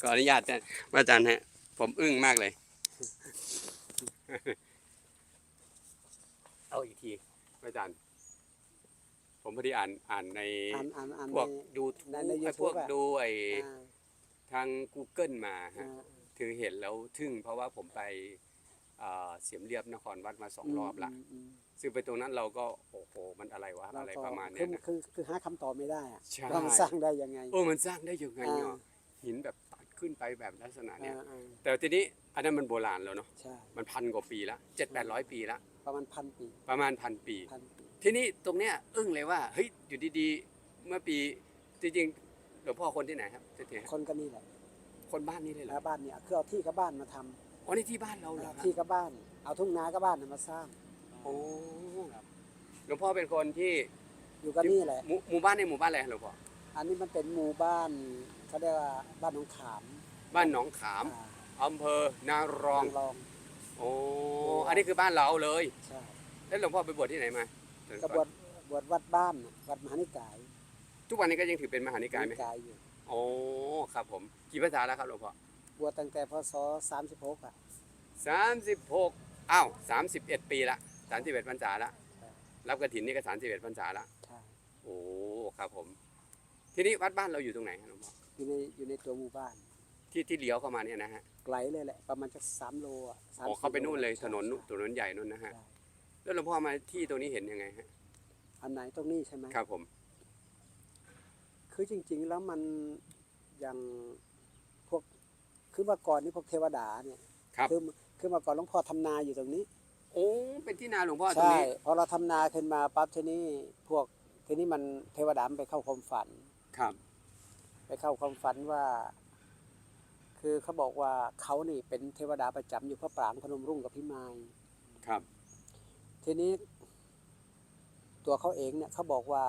ขออนุญาตนะพระอาจารย์ฮะ ผมอึ้งมากเลย เอาอีกทีพระอาจารย์ ผมพอดีอ่านอ่านในอ่านอ่านอ่านพวกในดูในในไอ้ YouTube พวกอะ ดูไอ้อ่าทาง Google มาอ่าฮะถือเห็นแล้วทึ่งเพราะว่าผมไปเอ่อเสียมเรียบนครวัดมาสองรอบละมมซึ่งไปตรงนั้นเราก็โอ้โหมันอะไรวะแล้วอะไรก็ประมาณคืเนี้อยนะคือคือหาคำตอบไม่ได้อะใช่ ว่ามันสร้างได้ยังไง โอ้มันสร้างได้ยังไงเนาะอ่า หินแบบตัดขึ้นไปแบบลักษณะเนี้ยอ่าอ่าแต่ทีนี้อันนั้นมันโบราณแล้วเนาะใช่ มันพันกว่าปีละเจ็ดแปดร้อยปีละประมาณพันปีประมาณพันปี พันปี ทีนี้ตรงเนี้ยอึ้งเลยว่าเฮ้ยอยู่ดีๆ เมื่อปีจริงๆหลวงพ่อคนที่ไหนครับเจ๊เจ๊คนก็นี่แหละคนบ้านนี้เลยเหรอ แล้วบ้านเนี่ยคือเอาที่กับบ้านมาทำ อ๋อนี่ที่บ้านเราเหรอฮะที่กับบ้าน เอาทุ่งนากับบ้านน่ะมาสร้าง โอ้หลวงพ่อเป็นคนที่อยู่กับนี่แหละ หมู่หมู่บ้านในหมู่บ้านอะไรหลวงพ่ออันนี้มันเป็นหมู่บ้านเขาเรียกว่าบ้านหนองขามบ้านหนองขามอ่าอำเภอนารองนางรอง โอ้อันนี้คือบ้านเราเลย ใช่แล้วหลวงพ่อไปบวชที่ไหนมาก็บวชบวชวัดบ้านน่ะวัดมหานิกายทุกวันนี้ก็ยังถือเป็นมหานิกายไหมนิกายอยู่ โอ้ครับผม กี่ภาษาแล้วครับหลวงพ่อ บวชตั้งแต่พศ36อะสามสิบหกอ้าวสามสิบเอ็ดปีละสามสิบเอ็ดพรรษาละใช่รับกระถินนี่ก็สามสิบเอ็ดพรรษาละใช่โอ้ครับผม ทีนี้วัดบ้านเราอยู่ตรงไหนครับหลวงพ่ออยู่ในอยู่ในตัวหมู่บ้าน ที่ที่เลี้ยวเข้ามาเนี่ยนะฮะไกลเลยแหละประมาณจะสามโลอะสมอ๋อเข้าไปนู่นเลยโถนนใช่ถนนใหญ่นู่นนะฮะ ใช่แล้วหลวงพ่อมาที่ตรงนี้เห็นยังไงฮะ อันไหนตรงนี้ใช่ไหม ครับผม คือจริงๆแล้วมันอย่างพวก คือเมื่อก่อนนี่พวกเทวดาเนี่ยครับ คือคือเมื่อก่อนหลวงพ่อทำนาอยู่ตรงนี้ โอ้เป็นที่นาหลวงพ่อตรงใช่นี้พอเราทำนาขึ้นมาปั๊บทีนี้พวกทีนี้มันเทวดามันไปเข้าความฝัน ครับ ไปเข้าความฝันว่า คือเขาบอกว่าเขานี่เป็นเทวดาประจำอยู่พระปรางพนมรุ่งกับพี่ไม้ครับ ทีนี้ ตัวเขาเองเนี่ยเขาบอกว่า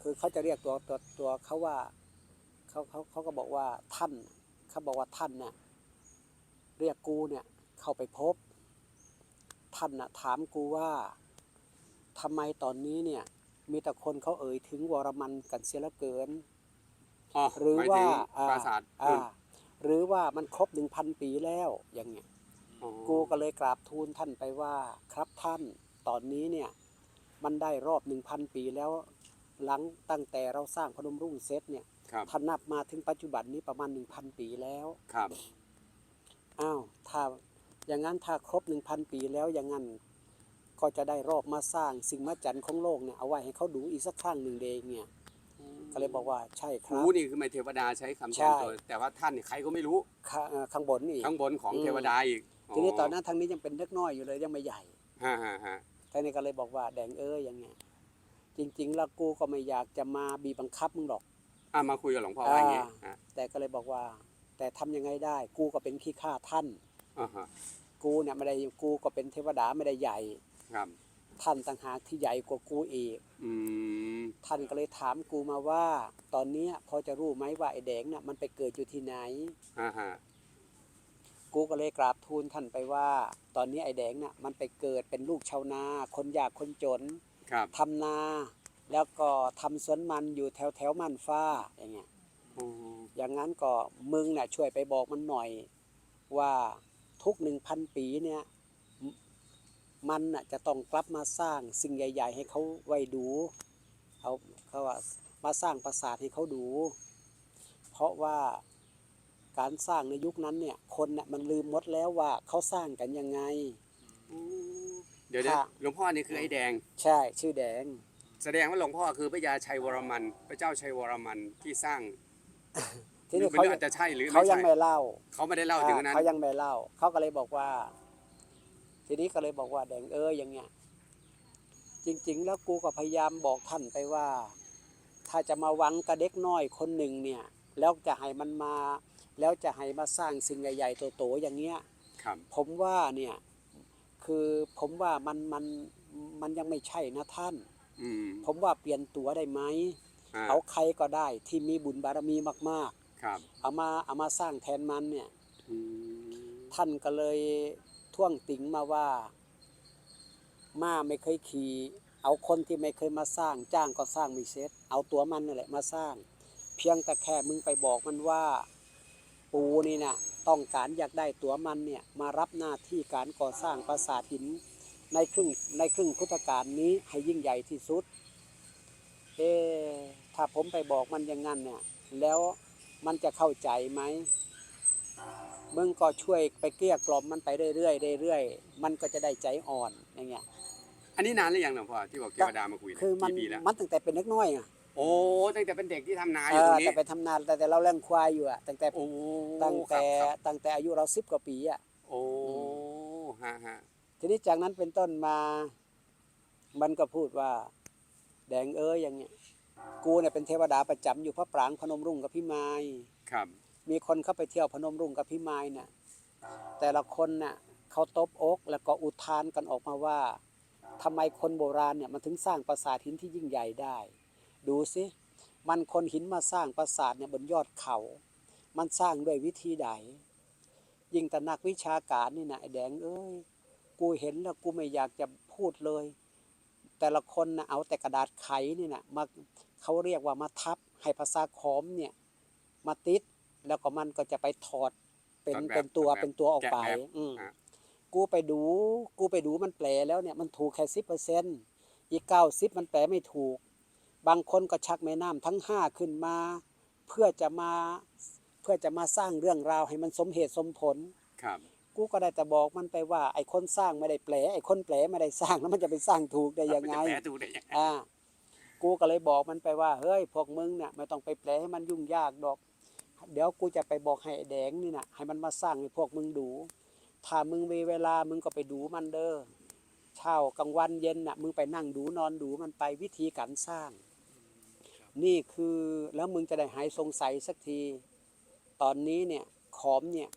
คือเขาจะเรียกตัวตัวตัวเขาว่าเขาเขาเขาก็บอกว่าท่าน เขาบอกว่าท่านเนี่ยเรียกกูเนี่ยเข้าไปพบ ท่านน่ะถามกูว่าทำไมตอนนี้เนี่ยมีแต่คนเขาเอ่ยถึงวรมันกันเสียเหละเกินอ๋อหรือหมายว่าถึงอ่าปราสาทอ่าหรือว่ามันครบหนึ่งพันปีแล้วอย่างเงี้ยอ๋อกูก็เลยกราบทูลท่านไปว่าครับท่านตอนนี้เนี่ยมันได้รอบหนึ่งพันปีแล้วหลังตั้งแต่เราสร้างพนมรุ่งเซตเนี่ย ครับท่านนับมาถึงปัจจุบันนี้ประมาณหนึ่งพันปีแล้วครับอ้าวถ้าอย่างนั้นถ้าครบหนึ่งพันปีแล้วอย่างนั้นก็จะได้รอบมาสร้างสิ่งมหัศจรรย์ของโลกเนี่ยเอาไว้ให้เขาดูอีกสักครั้งหนึ่งเดงเนี่ยก็เลยบอกว่าใช่คหูรับนี่คือไม่เทวดาใช้คำแทใช่นตัวแต่ว่าท่านนี่ใครก็ไม่รู้ ข้าเอ่อข้างบนนี่ ข้างบนของอืม เทวดาอีกทีนี้ตอนนั้นทางนี้ยังเป็นเล็กน้อยอยู่เลยยังไม่ใหญ่ฮ่าฮ่าฮ่าท่านนี้ก็เลยบอกว่าแดงเอ้ยอย่างเงี้ยจริง ๆ แล้วกูก็ไม่อยากจะมาบีบบังคับมึงหรอก อะมาคุยกับหลวงพ่อว่าอย่างงี้อ่าอะแต่ก็เลยบอกว่า แต่ทำยังไงได้ กูก็เป็นขี้ข้าท่าน อ่าฮะกูเนี่ยไม่ได้กูก็เป็นเทวดาไม่ได้ใหญ่ ครับ ท่านต่างหากที่ใหญ่กว่ากูอีก อืมท่านก็เลยถามกูมาว่า ตอนเนี้ยพอจะรู้ไหมว่าไอ้แดงเนี่ยมันไปเกิดอยู่ที่ไหนฮ่าฮ่ากูก็เลยกราบทูลท่านไปว่า ตอนนี้ไอ้แดงเนี่ยมันไปเกิดเป็นลูกชาวนา คนยากคนจนครับทำนา แล้วก็ทำสวนมันอยู่แถวแถวๆมันฟ้าอย่างเงี้ยอ๋ออย่างนั้นก็มึงเนี่ยช่วยไปบอกมันหน่อยว่าทุกหนึ่งพันปีเนี่ยมมันน่ะจะต้องกลับมาสร้างสิ่งใหญ่ ๆ ให้เขาไว้ดูเขาเขาว่ามาสร้างปราสาทให้เขาดู เพราะว่าการสร้างในยุคนั้นเนี่ยคนน่ะมันลืมหมดแล้วว่าเขาสร้างกันยังไง เดี๋ยวเดี๋ยวค่ะหลวงพ่อนี่คือไอ้แดง ใช่ชื่อแดง แสดงว่าหลวงพ่อคือพระยาชัยวรมัน พระเจ้าชัยวรมันที่สร้างทีนี้หรือเขาไม่รู้อาจจะใช่หรือเขาไม่ยังใช่ไม่เล่าเขาไม่ได้เล่าถึงนั้น เขายังไม่เล่า เขาก็เลยบอกว่า ทีนี้ก็เลยบอกว่าแดงเอ้ยอย่างเงี้ย จริง ๆ แล้วกูก็พยายามบอกท่านไปว่า ถ้าจะมาหวังกระเด็กน้อยคนหนึ่งเนี่ย แล้วจะให้มันมา แล้วจะให้มาสร้างสิ่งใหญ่ๆโตๆอย่างเงี้ย ครับ ผมว่าเนี่ย คือผมว่ามันมันมันยังไม่ใช่นะท่าน อืม ผมว่าเปลี่ยนตัวได้ไหมอ่าเอาใครก็ได้ที่มีบุญบารมีมากครับๆ เอามาเอามาสร้างแทนมันเนี่ย อืมท่านก็เลยท่วงติงมาว่าม้าไม่เคยขี่เอาคนที่ไม่เคยมาสร้าง จ้างก็สร้างไม่เสร็จเอาตัวมันนั่นแหละมาสร้าง เพียงแต่แค่มึงไปบอกมันว่า ปูนี่นะต้องการอยากได้ตัวมันเนี่ยมารับหน้าที่การก่อสร้างปราสาทหิน ในครึ่งในครึ่งพุทธกาลนี้ให้ยิ่งใหญ่ที่สุด เอ๊ะถ้าผมไปบอกมันอย่างนั้นเนี่ย แล้วมันจะเข้าใจไหมมึงก็ช่วยไปเกลี้ยกล่อมมันไปเรื่อยๆเรื่อยๆมันก็จะได้ใจอ่อนอย่างเงี้ย อันนี้นานหรือยังหลวงพ่อที่บอกเทวดามาคุยเนี่ยคือมันกี่ปีแล้วมันตั้งแต่เป็นเล็กน้อยอะโอ้ตั้งแต่เป็นเด็กที่ทำนาอเอยู่ตรองนี้แต่ไปทำนานแต่แต่เราเลี้ยงควายอยู่อะตั้งแต่โอ้ตั้งแต่ครับครับตั้งแต่อายุเราสิบกว่าปีอะโอ้ฮะฮะ ทีนี้จากนั้นเป็นต้นมา มันก็พูดว่า แดงเอ้ยอย่างเงี้ย กูเนี่ยเป็นเทวดาประจำอยู่พระปรางพนมรุ่งกับพี่ไม้ครับ มีคนเข้าไปเที่ยวพนมรุ่งกับพี่ไม้เนี่ยแต่ละคนน่ะเขาตบอกแล้วก็อุทานกันออกมาว่าทำไมคนโบราณเนี่ยมันถึงสร้างปราสาทหินที่ยิ่งใหญ่ได้ ดูสิมันคนหินมาสร้างปราสาทเนี่ยบนยอดเขา มันสร้างด้วยวิธีใด ยิ่งแต่นักวิชาการนี่นะไอ้แดงเอ้ย กูเห็นแล้วกูไม่อยากจะพูดเลย แต่ละคนนะเอาแต่กระดาษไขนี่นะมาเขาเรียกว่ามาทับให้ภาษาขอมเนี่ยมาติดแล้วก็มันก็จะไปถอดเป็นถอดแบบเป็นตัวถอดแบบเป็นตัวออกไปแกะแบบอืมฮะกูไปดู กูไปดูมันแปลแล้วเนี่ยมันถูกแค่สิบเปอร์เซ็นอีกเก้าสิบมันแปลไม่ถูก บางคนก็ชักแม่น้ำทั้งห้าขึ้นมา เพื่อจะมาเพื่อจะมาสร้างเรื่องราวให้มันสมเหตุสมผลครับ กูก็ได้แต่บอกมันไปว่า ไอ้คนสร้างไม่ได้แปลไอ้คนแปลไม่ได้สร้างแล้วมันจะไปสร้างถูกได้ยังไงมันจะแปลถูกได้ยังไงอ่ากูก็เลยบอกมันไปว่าเฮ้ยพวกมึงเนี่ยไม่ต้องไปแปลให้มันยุ่งยากดอก เดี๋ยวกูจะไปบอกให้ไอ้แดงนี่นะให้มันมาสร้างให้พวกมึงดูถ้ามึงมีเวลามึงก็ไปดูมันเด้อเช้ากลางวันเย็นน่ะมึงไปนั่งดูนอนดูมันไปวิธีการสร้าง นี่คือแล้วมึงจะได้หายสงสัยสักที ตอนนี้เนี่ยขอมเนี่ย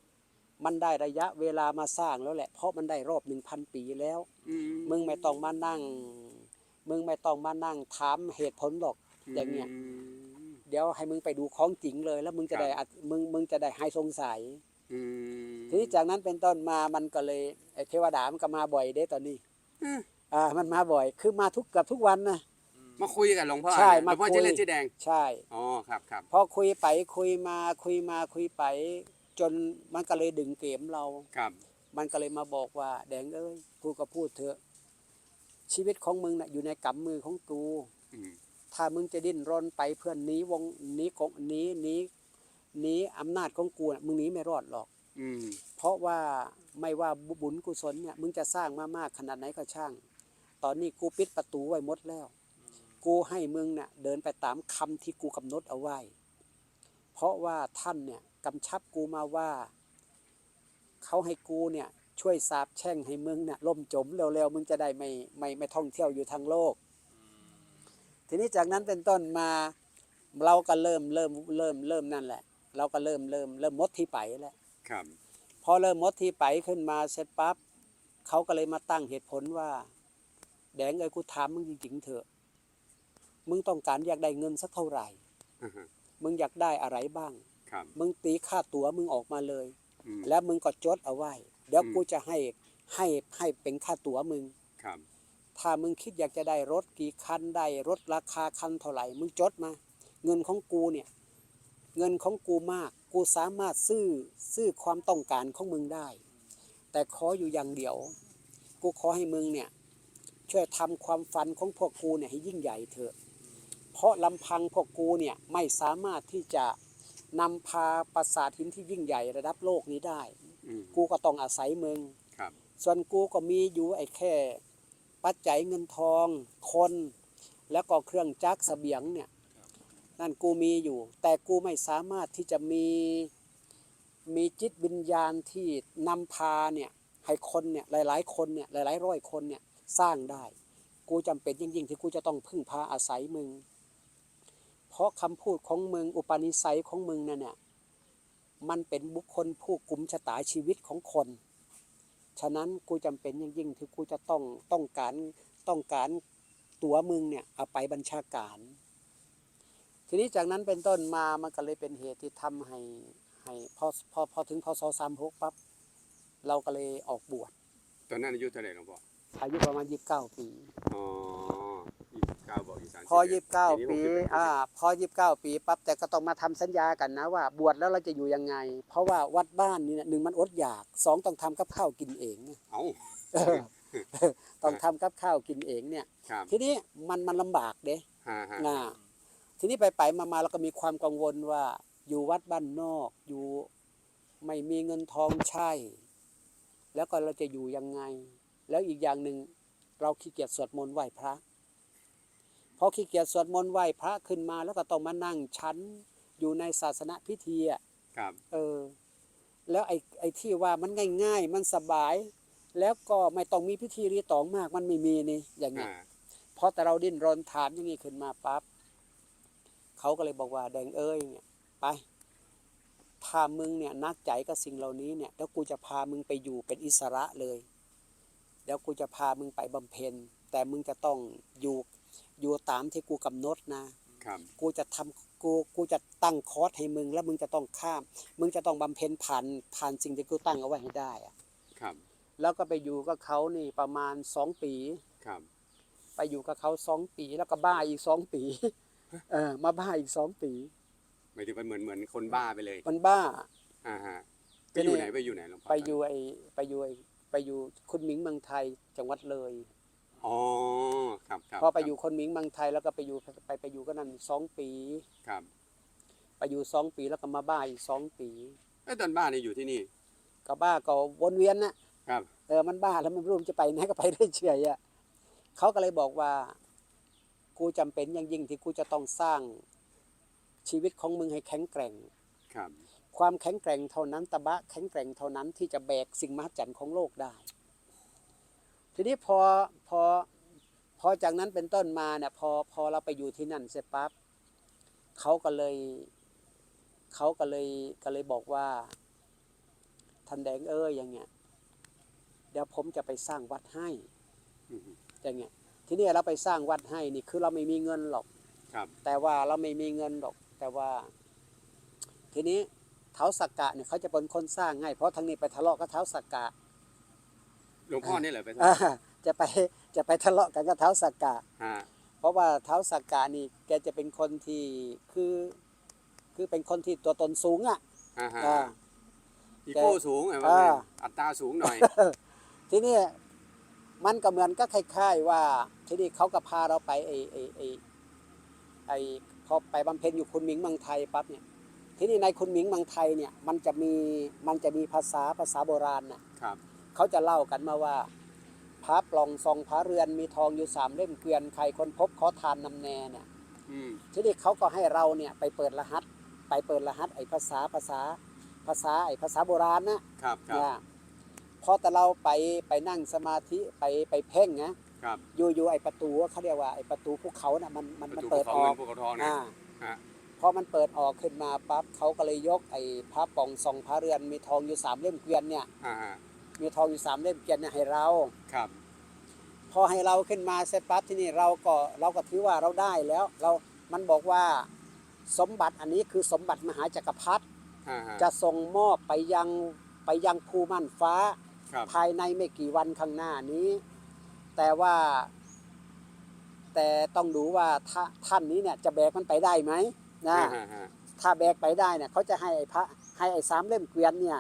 มันได้ระยะเวลามาสร้างแล้วแหละ เพราะมันได้รอบหนึ่งพันปีแล้วอืมึงไม่ต้องมานั่ง มึงไม่ต้องมานั่งถามเหตุผลหรอกอย่างเงี้ยมเดี๋ยวให้มึงไปดูของจริงเลย แล้วมึงจะได้อัดมึงมึงจะได้หายสงสัยอืมทีนี้จากนั้นเป็นต้นมามันก็เลยไอ้เทวดามันก็มาบ่อยเด้ตอนนี้อืมอ่ามันมาบ่อย คือมาทุกเกับทุกวันนะมาคุยกับหลวงพ่อใช่หลมาวงพ่อคุยชื่อเล่นชื่อแดงใช่อ๋อครับครับพอคุยไปคุยมาคุยมาคุยไป จนมันก็เลยดึงเกมเรา ครับ มันก็เลยมาบอกว่า แดงเอ้ยกูก็พูดเถอะ ชีวิตของมึงน่ะอยู่ในกำมือของกู อืม ถ้ามึงจะดิ้นรนไปเพื่อนหนีวงหนีกงหนีหนีหนีอำนาจของกูน่ะมึงหนีไม่รอดหรอก อืม เพราะว่าไม่ว่าบุญกุศลเนี่ยมึงจะสร้างมามากขนาดไหนก็ช่าง ตอนนี้กูปิดประตูไว้หมดแล้ว กูให้มึงเนี่ยเดินไปตามคำที่กูกำหนดเอาไว้ เพราะว่าท่านเนี่ย กำชับกูมาว่า เขาให้กูเนี่ยช่วยสาบแช่งให้มึงเนี่ยล่มจมเร็วๆมึงจะได้ไม่ไม่ไม่ท่องเที่ยวอยู่ทางโลก ทีนี้จากนั้นเป็นต้นมาเราก็เริ่มเริ่มเริ่มเริ่มนั่นแหละ เราก็เริ่มเริ่มเริ่มมดที่ไปแล้วครับพอเริ่มมดที่ไปขึ้นมาเสร็จปั๊บเขาก็เลยมาตั้งเหตุผลว่า แดงเอ้ยกูถามมึงจริงๆเถอะ มึงต้องการอยากได้เงินสักเท่าไหร่อ่าฮะมึงอยากได้อะไรบ้าง ครับ มึงตีค่าตั๋วมึงออกมาเลย อืม แล้วมึงก็จดเอาไว้ เดี๋ยวอืม กูจะให้ให้ให้เป็นค่าตั๋วมึง ครับ ถ้ามึงคิดอยากจะได้รถกี่คันได้รถราคาคันเท่าไหร่ มึงจดมา เงินของกูเนี่ย เงินของกูมาก กูสามารถซื้อซื้อความต้องการของมึงได้ แต่ขออยู่อย่างเดียว กูขอให้มึงเนี่ย ช่วยทำความฝันของพวกกูเนี่ยให้ยิ่งใหญ่เถอะ เพราะลำพังพวกกูเนี่ยไม่สามารถที่จะ นำพาปราสาทหินที่ยิ่งใหญ่ระดับโลกนี้ได้ อืม กูก็ต้องอาศัยมึงครับ ส่วนกูก็มีอยู่ไอ้แค่ ปัจจัยเงินทอง คน แล้วก็เครื่องจักรเสบียงเนี่ย นั่นกูมีอยู่ แต่กูไม่สามารถที่จะมีมีจิตวิญญาณที่นำพาเนี่ยให้คนเนี่ยหลาย ๆ คนเนี่ยหลายๆร้อยคนเนี่ยสร้างได้ กูจำเป็นยิ่งๆที่กูจะต้องพึ่งพาอาศัยมึง เพราะคำพูดของมึง อุปนิสัยของมึงนั่นเนี่ยมันเป็นบุคคลผู้กลุ่มชะตาชีวิตของคน ฉะนั้นกูจำเป็นยิ่งยิ่งๆที่กูจะต้องต้องการต้องการตัวมึงเนี่ยเอาไปบัญชาการ ทีนี้จากนั้นเป็นต้นมามันก็เลยเป็นเหตุที่ทำให้ให้พอพอพอถึงพศสามหกปั๊บเราก็เลยออกบวช ตอนนั้นอายุเท่าไหร่หลวงพ่ออายุประมาณยี่สิบเก้าปี อ๋อ ยี่สิบเก้าเก้าบอกอยู่สามพอยี่สิบเก้าทีนี้ปีผมจะเป็นอ่าพอยี่สิบเก้าปีปั๊บแต่ก็ต้องมาทำสัญญากันนะว่า บวชแล้วเราจะอยู่ยังไง เพราะว่าวัดบ้านนี่เนี่ยหนึ่งมันอดอยากสองต้องทำกับข้าวกินเองเนี่ยเอ้าเออต้องทำกับข้าวกินเองเนี่ยครับทีนี้มันมันลำบากเด้ฮะฮะนะทีนี้ไปไปมามาเราก็มีความกังวลว่า อยู่วัดบ้านนอก อยู่ไม่มีเงินทองใช่ แล้วก็เราจะอยู่ยังไง แล้วอีกอย่างหนึ่งเราขี้เกียจสวดมนต์ไหว้พระ พอขี้เกียจสวดมนต์ไหว้พระขึ้นมาแล้วก็ต้องมานั่งชั้นอยู่ในศาสนาพิธีอะครับเออ แล้วไอ้ไอ้ที่ว่ามันง่าย ๆ มันสบาย แล้วก็ไม่ต้องมีพิธีรีตองมากมันไม่มีนี่อย่างเงี้ยอ่าพอแต่เราดิ้นรนถามอย่างนี้ขึ้นมาปั๊บเขาก็เลยบอกว่าแดงเอ้ยเนี่ยไปถ้ามึงเนี่ยนักใจกับสิ่งเหล่านี้เนี่ยเดี๋ยวกูจะพามึงไปอยู่เป็นอิสระเลย เดี๋ยวกูจะพามึงไปบำเพ็ญ แต่มึงจะต้องอยู่ อยู่ตามที่กูกำหนดนะครับ กูจะทำกูกูจะตั้งคอร์สให้มึง แล้วมึงจะต้องข้าม มึงจะต้องบำเพ็ญผ่านผ่านสิ่งที่กูตั้งเอาไว้ให้ได้อะครับ แล้วก็ไปอยู่กับเขานี่ประมาณสองปีครับ ไปอยู่กับเขาสองปีแล้วก็บ้าอีกสองปี เออ มาบ้าอีกสองปีหมายถึงมันเหมือนเหมือนคนบ้าไปเลย มันบ้าอ่าฮะไปทีนี้อยู่ไหนไปอยู่ไหนหลวงพ่อไปอยู่ไอไปอยู่ไอไปอยู่คุณหมิงเมืองไทยจังหวัดเลย อ๋อครับครับพอไปอยู่คนหมิงเมืองไทยแล้วก็ไปอยู่ไปไปอยู่ก็นั่นสองปี ครับ ไปอยู่สองปีแล้วก็มาบ้าอีกสองปีไอ้ยตอนบ้านนี่อยู่ที่นี่ ก็บ้าก็วนเวียนนะครับ เออมันบ้าแล้วมันไม่รู้มันจะไปไหนก็ไปได้เฉยอะเขาก็เลยบอกว่า กูจำเป็นอย่างยิ่งที่กูจะต้องสร้างชีวิตของมึงให้แข็งแกร่ง ครับ ความแข็งแกร่งเท่านั้นตะบะแข็งแกร่งเท่านั้นที่จะแบกสิ่งมหัศจรรย์ของโลกได้ ทีนี้พอพอพอจากนั้นเป็นต้นมาเนี่ยพอพอเราไปอยู่ที่นั่นเสร็จปั๊บเขาก็เลยเขาก็เลยก็เลยบอกว่าท่านแดงเอ้ยอย่างเงี้ยเดี๋ยวผมจะไปสร้างวัดให้อืมอย่างเงี้ยทีนี้เราไปสร้างวัดให้นี่คือเราไม่มีเงินหรอกครับ แต่ว่าเราไม่มีเงินหรอก แต่ว่า ทีนี้เท้าสักกะเนี่ยเขาจะเป็นคนสร้างให้เพราะทางนี้ไปทะเลาะกับเท้าสักกะ หลวงพ่อนี่เหรอไปอ่าจะไปจะไปทะเลาะกันกับเท้าสักกะ ฮะเพราะว่าเท้าสักกะนี่แกจะเป็นคนที่คือ คือเป็นคนที่ตัวตนสูงอะอ่าฮะอ่า อีโก้สูงไงว่าอ่าไงอัตราสูงหน่อย ทีนี้มันก็เหมือนก็คล้ายๆว่า ทีนี้เขาก็พาเราไปไอไอไอไอพอไปบำเพ็ญอยู่คุณหมิงเมืองไทยปั๊บเนี่ย ทีนี้ในคุณหมิงเมืองไทยเนี่ย มันจะมีมันจะมีภาษาภาษาโบราณน่ะ ครับ เขาจะเล่ากันมาว่าพระปล่องซองพระเรือนมีทองอยู่สามเล่มเกวียนใครคนพบขอทานนำแน่เนี่ยอืมทีนี้เขาก็ให้เราเนี่ยไปเปิดรหัส ไปเปิดรหัสไอ้ภาษาภาษาภาษาไอ้ภาษาโบราณนะครับครับนะพอแต่เราไปไปนั่งสมาธิไปไปเพ่งนะครับอยู่อยู่ไอ้ประตูเขาเรียกว่าไอ้ประตูภูเขาน่ะมันมันประมันตูเปิดภูอเขาอเงิกนภูเขาทองนะอ่าฮะพอมันเปิดออกขึ้นมาปั๊บเขาก็เลยยกไอ้พระป่องซองพระเรือนมีทองอยู่สามเล่มเกวียนเนี่ยอ่าฮะ มีทองอยู่สามเล่มเกวียนเนี่ยให้เรา ครับ พอให้เราขึ้นมาเสร็จปั๊บที่นี่เราก็เราก็ถือว่าเราได้แล้ว เรา มันบอกว่าสมบัติอันนี้คือสมบัติมหาจักรพรรดิอ่าฮะ จะส่งมอบไปยังไปยังภูม่านฟ้า ครับ ภายในไม่กี่วันข้างหน้านี้ แต่ว่า แต่ต้องดูว่าถ้าท่านนี้เนี่ยจะแบกมันไปได้ไหมนะ อ่าฮะฮะถ้าแบกไปได้เนี่ยเขาจะให้ไอ้พระให้ไอ้สามเล่มเกวียนเนี่ย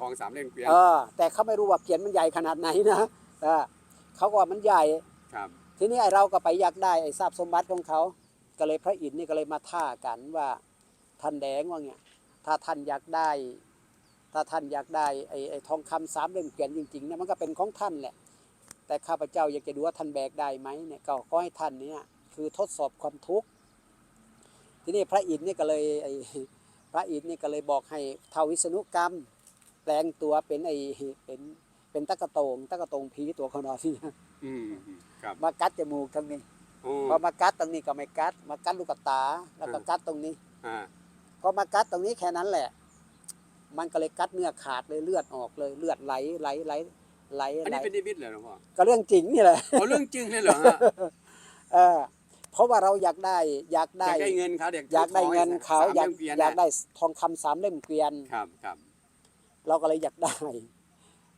ทองสามเล่มเกวียนเออแต่เขาไม่รู้ว่าเขียนมันใหญ่ขนาดไหนนะเออเขาก็ว่ามันใหญ่ครับ ทีนี้ไอ้เราก็ไปอยากได้ไอ้ทรัพย์สมบัติของเขา ก็เลยพระอินทร์นี่ก็เลยมาท่ากันว่าท่านแดงว่าเนี่ยถ้าท่านอยากได้ ถ้าท่านอยากได้ไอ้ไอ้ทองคำสามเล่มเขียนจริงๆเนี่ยมันก็เป็นของท่านแหละ แต่ข้าพเจ้าอยากจะดูว่าท่านแบกได้ไหมเนี่ยก็ขอให้ท่านเนี่ยคือทดสอบความทุกข์ทีนี้พระอินทร์นี่ก็เลยไอ้พระอินทร์นี่ก็เลยบอกให้เทาวิษณุกรรม แปลงตัวเป็นไอ้เป็นเป็นตะกะโตงตะกะโตงผีตัวเขานอนที่อืมอืมครับมากัดจมูกทั้งนี้โอ้พอมากัดตรงนี้ก็ไม่กัด มากัดลูกตา แล้วก็กัดตรงนี้อ่าพอมากัดตรงนี้แค่นั้นแหละ มันก็เลยกัดเนื้อขาดเลยเลือดออกเลยเลือดไหลไหลไหลไหลอันไหลนี้เป็นนิมิตเหรอหลวงพ่อก็เรื่องจริงนี่แหละเอาเรื่องจริงเลยเหรอฮะเออเพราะว่าเราอยากได้อยากอได้ยากได้เงินเขาเด็กอยากได้เงินเขาสมอยากล่มเวีนอยากน่ะได้ทองคำสามเล่มเกวียนครับครับ เราก็เลยอยากได้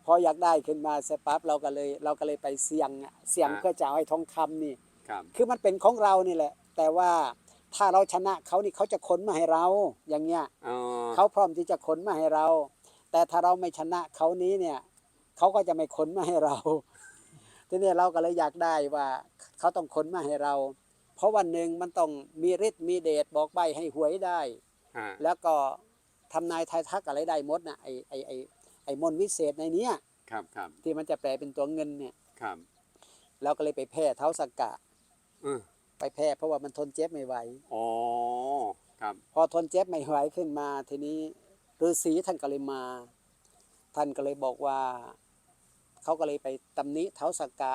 พออยากได้ขึ้นมาเสร็จปั๊บเราก็เลย เราก็เลยไปเสี่ยงอะเสี่ยงเพื่อจะเอาไอ้ทองคำนี่ ครับคือมันเป็นของเรานี่แหละ แต่ว่าถ้าเราชนะเขานี่เขาจะขนมาให้เรา อย่างเงี้ยอ๋อเขาพร้อมที่จะขนมาให้เรา แต่ถ้าเราไม่ชนะเขานี้เนี่ยเขาก็จะไม่ขนมาให้เรา ทีนี้เราก็เลยอยากได้ว่าเขาต้องขนมาให้เรา เพราะวันหนึ่งมันต้องมีฤทธิ์มีเดชบอกใบให้หวยได้ ฮะแล้วก็ ทำนายทายทักอะไรได้หมดนะไอไอไอไอมนต์วิเศษในเนี้ยครับครับที่มันจะแปลเป็นตัวเงินเนี่ยครับเราก็เลยไปแพร่เท้าสกกะเออไปแพร่เพราะว่ามันทนเจ็บไม่ไหวอ๋อครับพอทนเจ็บไม่ไหวขึ้นมา ทีนี้ฤาษีท่านก็เลยมา ท่านก็เลยบอกว่าเขาก็เลยไปตำหนิเท้าสกกะ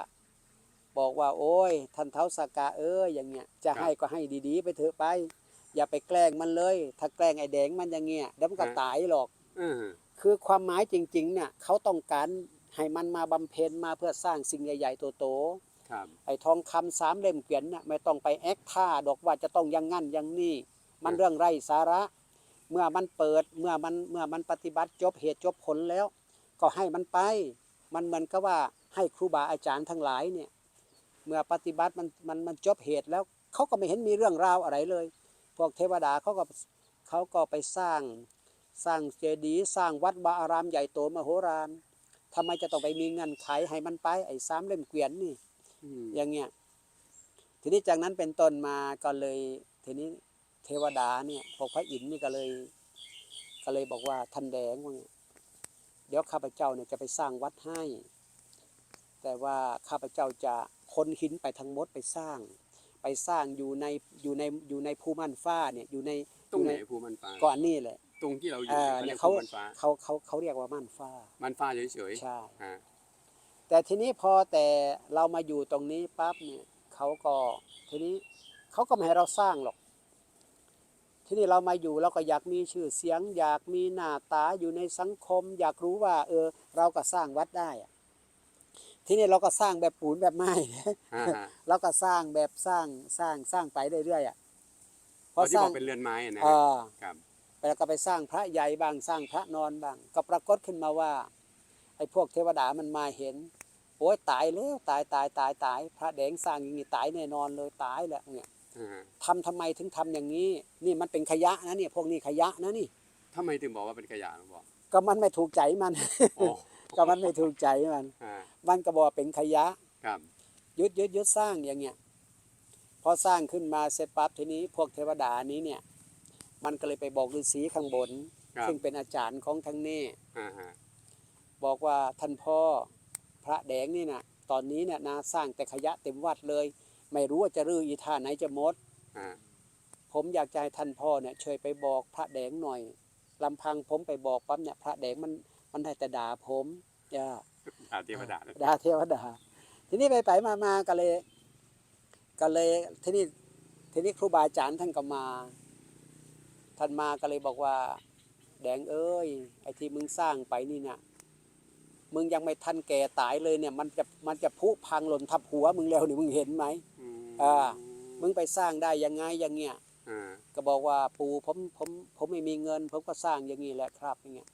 บอกว่า โอ้ยท่านเท้าสกกะเอ้ยอย่างเงี้ยจะให้ก็ให้ดีๆ ไปเถอะไป อย่าไปแกล้งมันเลย ถ้าแกล้งไอ้แดงมันอย่างเงี้ยเดี๋ยวมันก็ตายหรอกเออคือความหมายจริงๆเนี่ยเขาต้องการให้มันมาบำเพ็ญมาเพื่อสร้างสิ่งใหญ่ๆโตๆครับไอ้ทองคำสามเล่มเกวียนเนี่ยไม่ต้องไปแอคท่าดอกว่าจะต้องอยังงั้นอยังนี่ มันอืมเรื่องไร้สาระ เมื่อมันเปิดเมื่อมันเมื่อมันปฏิบัติจบเหตุจบผลแล้ว ก็ให้มันไป มันเหมือนกับว่าให้ครูบาอาจารย์ทั้งหลายเนี่ยเมื่อปฏิบัติมันมันมันจบเหตุแล้วเขาก็ไม่เห็นมีเรื่องราวอะไรเลย พวกเทวดาเขาก็เขาก็ไปสร้างสร้างเจดีย์สร้างวัดวาอารามใหญ่โตมโหฬารทำไมจะต้องไปมีเงินไขให้มันไปไอ้สามเล่มเกวียนนี่อืมอย่างเงี้ยทีนี้จากนั้นเป็นต้นมาก็เลยทีนี้เทวดาเนี่ยพวกพระอินทร์นี่ก็เลย ก็เลยบอกว่าท่านแดงว่าไงเดี๋ยวข้าพเจ้าเนี่ยจะไปสร้างวัดให้ แต่ว่าข้าพเจ้าจะคนหินไปทั้งหมดไปสร้าง ไปสร้างอยู่ในอยู่ในอยู่ในภูมันฟ้าเนี่ยอยู่ในตรงไหนอยู่ภูมันฟ้าก่อนนี่แหละตรงที่เราอยู่เอ่อเขาเรีเนี่ยยกเขาภูมันฟ้าเขาเขาเขาเรียกว่าม่านฟ้า มันฟ้าเฉยใช่ๆฮะแต่ทีนี้พอแต่เรามาอยู่ตรงนี้ปั๊บเนี่ยเขาก็ทีนี้เขาก็ไม่ให้เราสร้างหรอก ทีนี้เรามาอยู่เราก็อยากมีชื่อเสียง อยากมีหน้าตาอยู่ในสังคม อยากรู้ว่า เออ เราก็สร้างวัดได้อะ ทีนี้เราก็สร้างแบบปูนแบบไม้ฮะฮะเราก็สร้างแบบสร้างสร้างสร้างไปเรื่อยๆอะพเพอราะที่สร้าบงอกเป็นเรือนไม้อะนะอ่าครับแล้วก็ไปสร้างพระใหญ่บ้างสร้างพระนอนบ้าง ก็ปรากฏขึ้นมาว่า ไอ้พวกเทวดามันมาเห็น โอ้ยตายแล้วตายตายตายตาย พระแดงสร้างอย่างนี้ตายแน่นอนเลยตายแล้วเนี่ยอ่าฮะทำทำไมถึงทำอย่างนี้ นี่มันเป็นขยะนะเนี่ยพวกนี้ขยะนะนี่ ทำไมถึงบอกว่าเป็นขยะหลวงพ่อก็มันไม่ถูกใจมัน โอ้ ก็มันไม่ถูกใจมัน อ่ามันก็บอกว่าเป็นขยะ ครับยึดยึดยึดสร้างอย่างเงี้ยพอสร้างขึ้นมาเสร็จปั๊บทีนี้พวกเทวดานี้เนี่ย มันก็เลยไปบอกฤาษีข้างบน ครับซึ่งเป็นอาจารย์ของทั้งนี้ อ่าฮะบอกว่าท่านพ่อพระแดงนี่นะตอนนี้เนี่ยนาสร้างแต่ขยะเต็มวัดเลย ไม่รู้ว่าจะรื้ออีท่าไหนจะหมด อ่าผมอยากจะให้ท่านพ่อเนี่ยช่วยไปบอกพระแดงหน่อยลำพังผมไปบอกปั๊บเนี่ยพระแดงมัน มันได้แต่ด่าผมอย่าอาเทวดานะด่าเทวดา ทีนี้ไปไปมามาก็เลย ก็เลยทีนี้ทีนี้ครูบาอาจารย์ท่านก็มา ท่านมาก็เลยบอกว่า แดงเอ้ย ไอ้ที่มึงสร้างไปนี่เนี่ยมึงยังไม่ทันแก่ตายเลยเนี่ย มันจะมันจะพุพังหล่นทับหัวมึงแล้วนี่มึงเห็นไหมอืมอ่ามึงไปสร้างได้ยังไงอย่างเงี้ยอ่าก็บอกว่าปู่ผมผมผมไม่มีเงิน ผมก็สร้างอย่างนี้แหละครับอย่างเงี้ย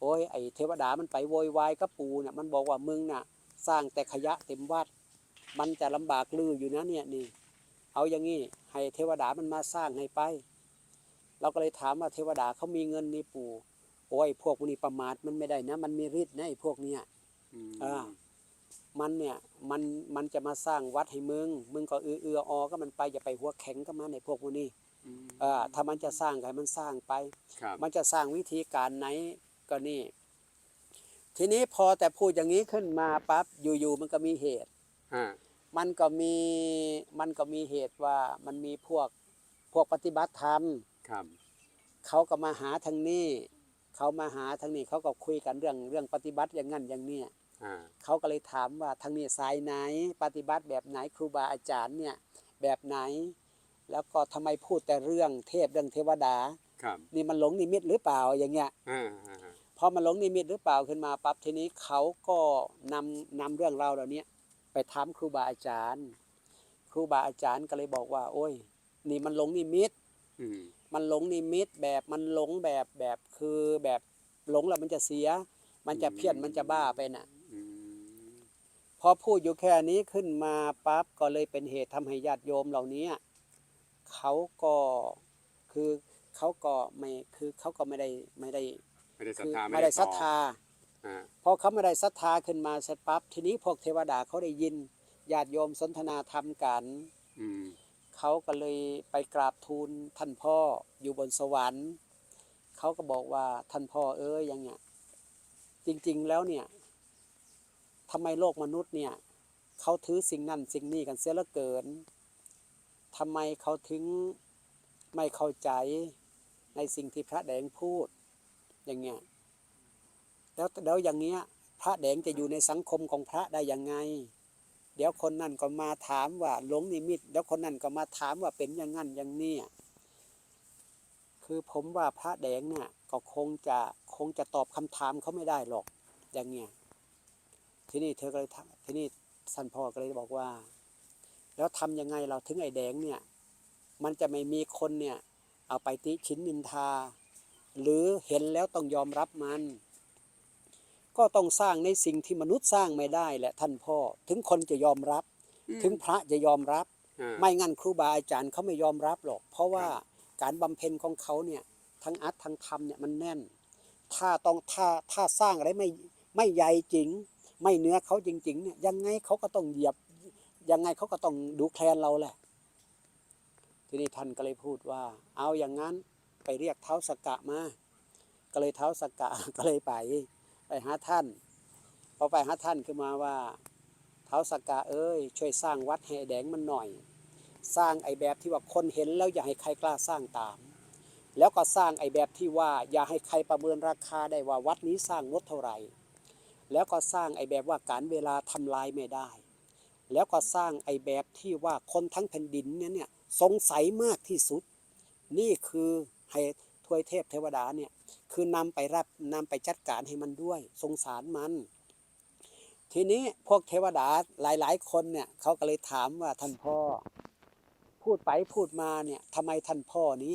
โอ้ยไอ้เทวดามันไปโวยวายกับปู่เนี่ยมันบอกว่ามึงน่ะ สร้างแต่ขยะเต็มวัด มันจะลำบากลืออยู่นะเนี่ยนี่ เอาอย่างงี้ให้เทวดามันมาสร้างให้ไป เราก็เลยถามว่าเทวดาเขามีเงินนี่ปู่โอ้ยพวกพวกนี้ประมาทมันไม่ได้นะ มันมีฤทธิ์นะไอ้พวกเนี้ยอืมอ่ามันเนี่ยมันมันจะมาสร้างวัดให้มึง มึงก็เอือเอือออก็มันไปอย่าไปหัวแข็งก็มันในพวกพวกนี้อืมอ่าถ้ามันจะสร้างก็ให้มันสร้างไปครับมันจะสร้างวิธีการไหน ก็นี่ ทีนี้พอแต่พูดอย่างนี้ขึ้นมาปั๊บอยู่ๆมันก็มีเหตุฮะมันก็มีมันก็มีเหตุว่ามันมีพวกพวกปฏิบัติธรรมครับเขาก็มาหาทางนี้เขามาหาทางนี้เขาก็คุยกันเรื่องเรื่องปฏิบัติอย่างนั้นอย่างเนี้ยอ่าเขาก็เลยถามว่าทางนี้สายไหน ปฏิบัติแบบไหนครูบาอาจารย์เนี่ยแบบไหน แล้วก็ทำไมพูดแต่เรื่องเทพเรื่องเทวดาครับนี่มันหลงนิมิตหรือเปล่าอย่างเงี้ยอ่าอ่าอ่า พอมันหลงนิมิตหรือเปล่าขึ้นมาปั๊บทีนี้เขาก็นำนำเรื่องราวเหล่านี้ไปถามครูบาอาจารย์ ครูบาอาจารย์ก็เลยบอกว่า โอ้ย นี่มันหลงนิมิตอืมมันหลงนิมิตแบบมันหลงแบบแบบคือแบบหลงแล้วมันจะเสีย มันจะเพี้ยนมันจะบ้าไปน่ะอืมพพอพูดอยู่แค่นี้ขึ้นมาปั๊บก็เลยเป็นเหตุทำให้ญาติโยมเหล่านี้เขาก็คือเขาก็ไม่คือเขาก็ไม่ได้ไม่ได้ ไม่ได้ศรัทคือธาไม่ได้ศรัทธาอ่าพอเขาไม่ได้ศรัทธาขึ้นมาเสร็จปั๊บทีนี้พวกเทวดาเขาได้ยินญาติโยมสนทนาธรรมกันอืมเขาก็เลยไปกราบทูลท่านพ่ออยู่บนสวรรค์เขาก็บอกว่าท่านพ่อเอ้ยอย่างเงี้ยจริงๆแล้วเนี่ยทำไมโลกมนุษย์เนี่ยเขาถือสิ่งนั้นสิ่งนี้กันเสียเหลือเกินทำไมเขาถึงไม่เข้าใจในสิ่งที่พระแดงพูด อย่างเงี้ยแล้วแล้วอย่างเงี้ย พระแดงจะอยู่ในสังคมของพระได้ยังไง เดี๋ยวคนนั่นก็มาถามว่าหลงนิมิต แล้วคนนั่นก็มาถามว่าเป็นอย่างนั้นอย่างนี้คือผมว่าพระแดงเนี่ยก็คงจะคงจะตอบคำถามเขาไม่ได้หรอก อย่างเงี้ยทีนี้เธอก็เลยทีนี้สันพ่อก็เลยบอกว่า แล้วทำยังไงเราถึงไอ้แดงเนี่ย มันจะไม่มีคนเนี่ย เอาไปติชินนินทา หรือเห็นแล้วต้องยอมรับมัน ก็ต้องสร้างในสิ่งที่มนุษย์สร้างไม่ได้แหละท่านพ่อ ถึงคนจะยอมรับ ถึงพระจะยอมรับอ่าไม่งั้นครูบาอาจารย์เขาไม่ยอมรับหรอก เพราะว่าครับการบำเพ็ญของเขาเนี่ยทั้งอัดทั้งทำเนี่ยมันแน่น ถ้าต้องถ้าถ้าสร้างอะไรไม่ไม่ใหญ่จริง ไม่เนื้อเขาจริงๆเนี่ยยังไงเขาก็ต้องเหยียบยังไงเขาก็ต้องดูแคลนเราแหละ ทีนี้ท่านก็เลยพูดว่า เอาอย่างนั้น ไปเรียกเท้าสกกะมา ก็เลยเท้าสกกะก็เลยไป ไปหาท่านพอไปหาท่านขึ้นมาว่า เท้าสกกะเอ้ยช่วยสร้างวัดให้แดงมันหน่อย สร้างไอแบบที่ว่าคนเห็นแล้วอย่าให้ใครกล้าสร้างตาม แล้วก็สร้างไอแบบที่ว่าอย่าให้ใครประเมินราคาได้ว่าวัดนี้สร้างงดเท่าไหร่ แล้วก็สร้างไอแบบว่าการเวลาทำลายไม่ได้ แล้วก็สร้างไอแบบที่ว่าคนทั้งแผ่นดินเนี่ยเนี่ยสงสัยมากที่สุด นี่คือ ให้ทวยเทพเทวดาเนี่ยคือนำไปรับนำไปจัดการให้มันด้วย สงสารมัน ทีนี้พวกเทวดาหลาย ๆ คนเนี่ยเขาก็เลยถามว่าท่านพ่อ พูดไปพูดมาเนี่ยทำไมท่านพ่อเนี้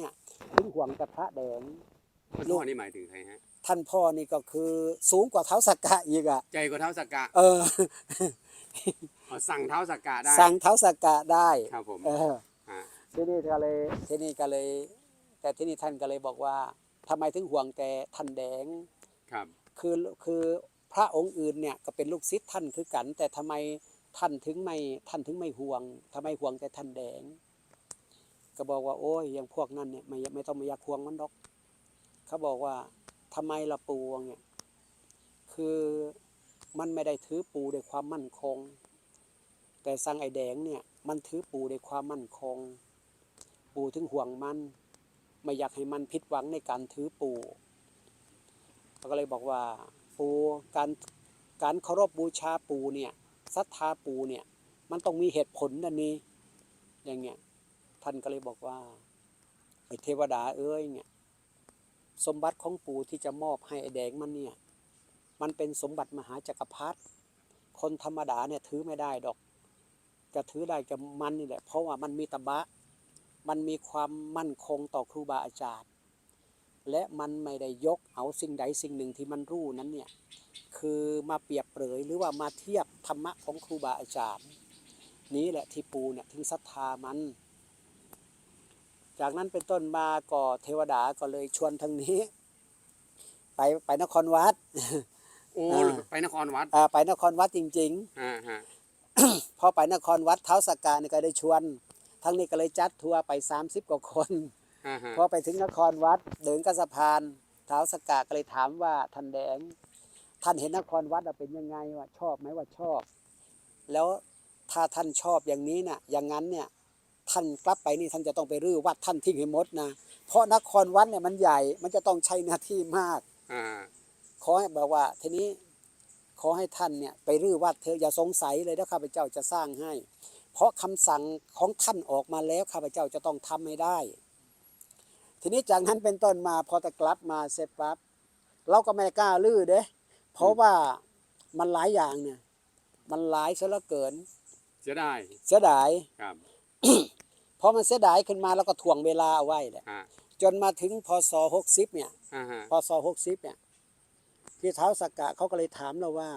ถึงห่วงแต่พระแดงท่านลูพ่กอนี่หมายถึงใครฮะท่านพ่อนี่ก็คือสูงกว่าเท้าสักกะอีกอะใจกว่าเท้าสักกะ เอออ๋อสั่งเท้าสักกะได้ สั่งเท้าสักกะได้ ครับผมเออฮะทีนี้ก็เลยทีนี้ก็เลย แต่ที่นี่ท่านก็เลยบอกว่าทำไมถึงห่วงแต่ท่านแดงครับคือคือพระองค์อื่นเนี่ยก็เป็นลูกศิษย์ท่านคือกัน แต่ทำไมท่านถึงไม่ท่านถึงไม่ห่วงทำไมห่วงแต่ท่านแดง ก็บอกว่าโอ้ยอย่างพวกนั้นเนี่ยไม่ไม่ต้องมาอยากห่วงมันดอก เขาบอกว่าทำไมละปูเนี่ยคือมันไม่ได้ถือปูด้วยความมั่นคง แต่สังไอแดงเนี่ยมันถือปูด้วยความมั่นคง ปูถึงห่วงมัน ไม่อยากให้มันผิดหวังในการถือปูเขาก็เลยบอกว่าปูการการเคารพบูชาปูเนี่ยศรัทธาปูเนี่ยมันต้องมีเหตุผลนะนี่อย่างเงี้ยท่านก็เลยบอกว่าไอเทวดาเอ้ยเนี่ยสมบัติของปู่ที่จะมอบให้ไอ้แดงมันเนี่ย มันเป็นสมบัติมหาจักรพรรดิคนธรรมดาเนี่ยถือไม่ได้ดอก จะถือได้จะมันนี่แหละ เพราะว่ามันมีตบะ มันมีความมั่นคงต่อครูบาอาจารย์ และมันไม่ได้ยกเอาสิ่งใดสิ่งหนึ่งที่มันรู้นั้นเนี่ยคือมาเปรียบเปรยหรือว่ามาเทียบธรรมะของครูบาอาจารย์ นี้แหละที่ปูเนี่ยถึงศรัทธามัน จากนั้นเป็นต้นมาก็เทวดาก็เลยชวนทางนี้ ไปไปนครวัดโอ้อ่าไปนครวัดอ่าไปนครวัดจริงอ่าฮะๆพอไปนครวัดเท้าสกกาเนี่ยก็ได้ชวน ทั้งนี้ก็เลยจัดทัวร์ไป 30 กว่าคนอ่าฮะพอไปถึงนครวัดเดินกระสะพานเท้าสกกาก็เลยถามว่าท่านแดง ท่านเห็นนครวัดอะเป็นยังไงว่าชอบไหมว่าชอบ แล้วถ้าท่านชอบอย่างนี้น่ะ อย่างนั้นเนี่ยท่านกลับไปนี่ท่านจะต้องไปรื้อวัดท่านทิ้งให้หมดนะเพราะนครวัดเนี่ยมันใหญ่มันจะต้องใช้หน้าที่มากอ่าขอให้บอกว่าทีนี้ขอให้ท่านเนี่ยไปรื้อวัดเถอะอย่าสงสัยเลยนะข้าพเจ้าจะสร้างให้ เพราะคำสั่งของท่านออกมาแล้วข้าพเจ้าจะต้องทำให้ได้ ทีนี้จากนั้นเป็นต้นมาพอตะกลับมาเสร็จปั๊บเราก็ไม่กล้าลื้อเด้เพราะว่ามันหลายอย่างเนี่ย มันหลายซะเหลือเกิน เสียดายเสียดายครับพอมันเสียดายขึ้นมาแล้วก็ถ่วงเวลาเอาไว้แหละอ่าจนมาถึงพศหกสิบเนี่ยอ่าฮะพศหกสิบเนี่ยที่เท้าสักกะเขาก็เลยถามเราว่า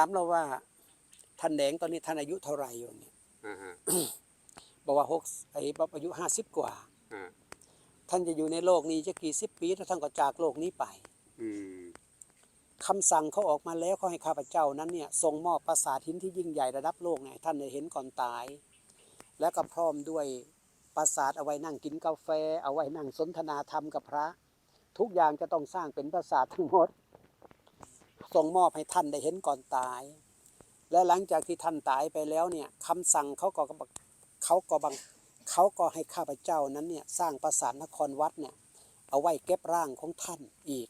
ามเราว่า ท่านแดงตอนนี้ท่านอายุเท่าไหร่อยู่เนี่ยอ่าฮะบอกว่าหกไอ้บอกอายุห้าสิบกว่า อ่าท่านจะอยู่ในโลกนี้จะกี่สิบปีแล้วท่านก็จากโลกนี้ไปอืมคำสั่งเขาออกมาแล้วเขาให้ข้าพเจ้านั้นเนี่ยทรงมอบปราสาทหินที่ยิ่งใหญ่ระดับโลกเนี่ยให้ท่านได้เห็นก่อนตาย และก็พร้อมด้วยปราสาทเอาไว้นั่งกินกาแฟ เอาไว้นั่งสนทนาธรรมกับพระ ทุกอย่างจะต้องสร้างเป็นปราสาททั้งหมดทรงมอบให้ท่านได้เห็นก่อนตาย และหลังจากที่ท่านตายไปแล้วเนี่ยคำสั่งเขาก็บังเขาก็บังเขาก็ให้ข้าพเจ้านั้นเนี่ยสร้างปราสาทนครวัดเนี่ยเอาไว้เก็บร่างของท่านอีก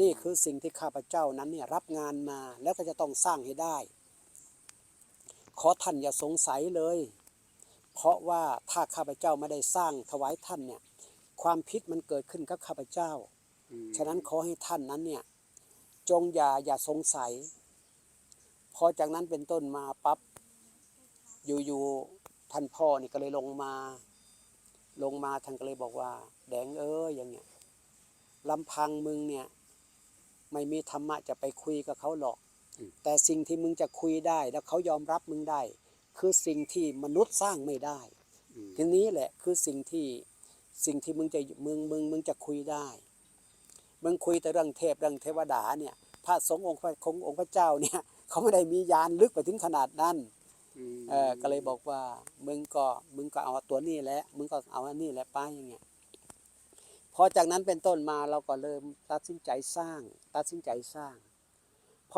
นี่คือสิ่งที่ข้าพเจ้านั้นเนี่ยรับงานมาแล้วก็จะต้องสร้างให้ได้ ขอท่านอย่าสงสัยเลย เพราะว่าถ้าข้าพเจ้าไม่ได้สร้างถวายท่านเนี่ยความผิดมันเกิดขึ้นกับข้าพเจ้าอืมฉะนั้นขอให้ท่านนั้นเนี่ยจงอย่าอย่าสงสัย พอจากนั้นเป็นต้นมาปั๊บอยู่ๆท่านพ่อนี่ก็เลยลงมา ลงมาท่านก็เลยบอกว่า แดงเอ้ยอย่างเงี้ยลำพังมึงเนี่ย ไม่มีธรรมะจะไปคุยกับเขาหรอก แต่สิ่งที่มึงจะคุยได้ แล้วเขายอมรับมึงได้ คือสิ่งที่มนุษย์สร้างไม่ได้อืมทีนี้แหละคือสิ่งที่สิ่งที่มึงจะมึงมึงมึงจะคุยได้ มึงคุยแต่เรื่องเทพเรื่องเทวดาเนี่ยพระสงฆ์องค์พระขององค์พระเจ้าเนี่ย เขาไม่ได้มียานลึกไปถึงขนาดนั้นอืมเออก็เลยบอกว่ามึงก็มึงก็เอาตัวนี้แหละมึงก็เอาอันนี้แหละไปอย่างเงี้ยพอจากนั้นเป็นต้นมาเราก็เริ่มตัดสินใจสร้าง ตัดสินใจสร้าง